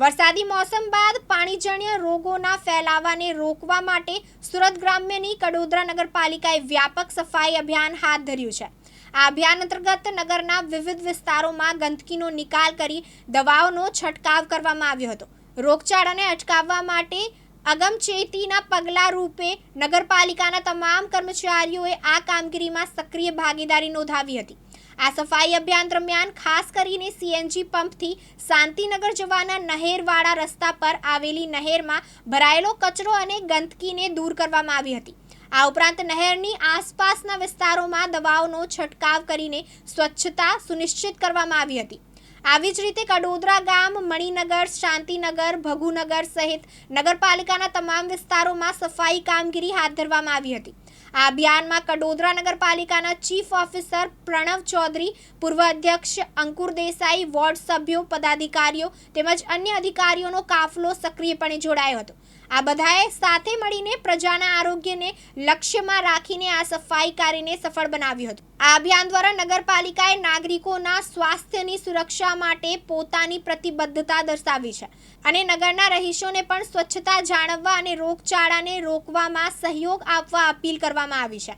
વરસાદી મોસમ બાદ પાણીજન્ય રોગોના ફેલાવાને રોકવા માટે સુરત ગ્રામ્યની કડોદરા નગરપાલિકાએ વ્યાપક સફાઈ અભિયાન હાથ ધર્યું છે. આ અભિયાન અંતર્ગત નગરના વિવિધ વિસ્તારોમાં ગંદકીનો નિકાલ કરી દવાઓનો છંટકાવ કરવામાં આવ્યો હતો. રોગચાળાને અટકાવવા માટે અગમચેતીના પગલાં રૂપે નગરપાલિકાના તમામ કર્મચારીઓએ આ કામગીરીમાં સક્રિય ભાગીદારી નોંધાવી હતી. આ સફાઈ અભિયાન દરમિયાન ખાસ કરીને સીએનજી પંપથી શાંતિનગર જવાના નહેરવાળા રસ્તા પર આવેલી નહેરમાં ભરાયેલો કચરો અને ગંદકીને દૂર કરવામાં આવી હતી. આ ઉપરાંત નહેરની આસપાસના વિસ્તારોમાં દવાઓનો છંટકાવ કરીને સ્વચ્છતા સુનિશ્ચિત કરવામાં આવી હતી. આવી જ રીતે કડોદરા ગામ, મણિનગર, શાંતિનગર, ભગુનગર સહિત નગરપાલિકાના તમામ વિસ્તારોમાં સફાઈ કામગીરી હાથ ધરવામાં આવી હતી. આ અભિયાનમાં કડોદરા નગરપાલિકાના ચીફ ઓફિસર પ્રણવ ચૌધરી, પૂર્વ અધ્યક્ષ અંકુર દેસાઈ, વોર્ડ સભ્યો, પદાધિકારીઓ તેમજ અન્ય અધિકારીઓનો કાફલો સક્રિયપણે જોડાયો હતો. આ બધાએ સાથે મળીને પ્રજાના આરોગ્યને લક્ષ્યમાં રાખીને આ સફાઈ કાર્યને સફળ બનાવ્યું હતું. આ અભિયાન દ્વારા નગરપાલિકાએ નાગરિકોના સ્વાસ્થ્યની સુરક્ષા માટે પોતાની પ્રતિબદ્ધતા દર્શાવી છે અને નગરના રહીશોને પણ સ્વચ્છતા જાળવવા અને રોગચાળાને રોકવામાં સહયોગ આપવા અપીલ કરવામાં આવી છે.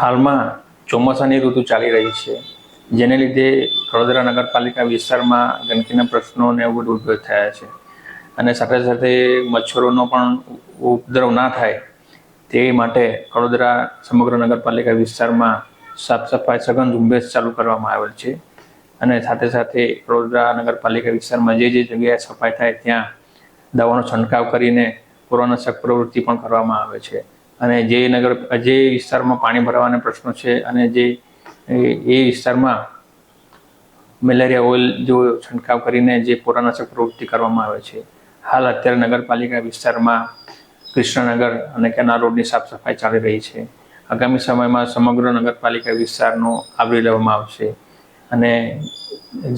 હાલમાં ચોમાસાની ઋતુ ચાલી રહી છે, જેને લીધે વડોદરા નગરપાલિકા વિસ્તારમાં ગંદકીના પ્રશ્નો ને એવું બધું ઉદ્ભવ થયા છે. અને સાથે સાથે મચ્છરોનો પણ ઉપદ્રવ ના થાય તે માટે વડોદરા સમગ્ર નગરપાલિકા વિસ્તારમાં સાફ સફાઈ સઘન ઝુંબેશ ચાલુ કરવામાં આવેલ છે. અને સાથે સાથે વડોદરા નગરપાલિકા વિસ્તારમાં જે જે જગ્યાએ સફાઈ થાય ત્યાં દવાનો છંટકાવ કરીને પુનઃશક પ્રવૃત્તિ પણ કરવામાં આવે છે. અને જે નગર, જે વિસ્તારમાં પાણી ભરાવાના પ્રશ્નો છે અને જે, એ વિસ્તારમાં મેલેરિયા ઓઇલ જો છંટકાવ કરીને જે પુરાનાશક પ્રવૃત્તિ કરવામાં આવે છે. હાલ અત્યારે નગરપાલિકા વિસ્તારમાં કૃષ્ણનગર અને કેનાલ રોડની સાફ સફાઈ ચાલી રહી છે. આગામી સમયમાં સમગ્ર નગરપાલિકા વિસ્તારનો આવરી લેવામાં આવશે અને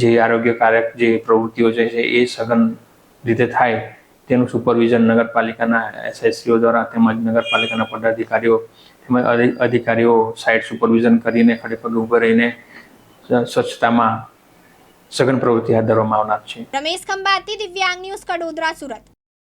જે આરોગ્યકારક જે પ્રવૃત્તિઓ છે એ સઘન રીતે થાય તેનું સુપરવિઝન નગરપાલિકાના એસએસસીઓ દ્વારા તેમજ નગરપાલિકાના પદાધિકારીઓ તેમજ અધિ- અધિકારીઓ સાઇટ સુપરવિઝન કરીને ખડે પગે ઊભા રહીને સ્વચ્છતામાં સઘન પ્રવૃત્તિ હાથ ધરવામાં આવનાર છે. રમેશ ખંભાતી, દિવ્યાંગ ન્યૂઝ, કડોદરા, સુરત.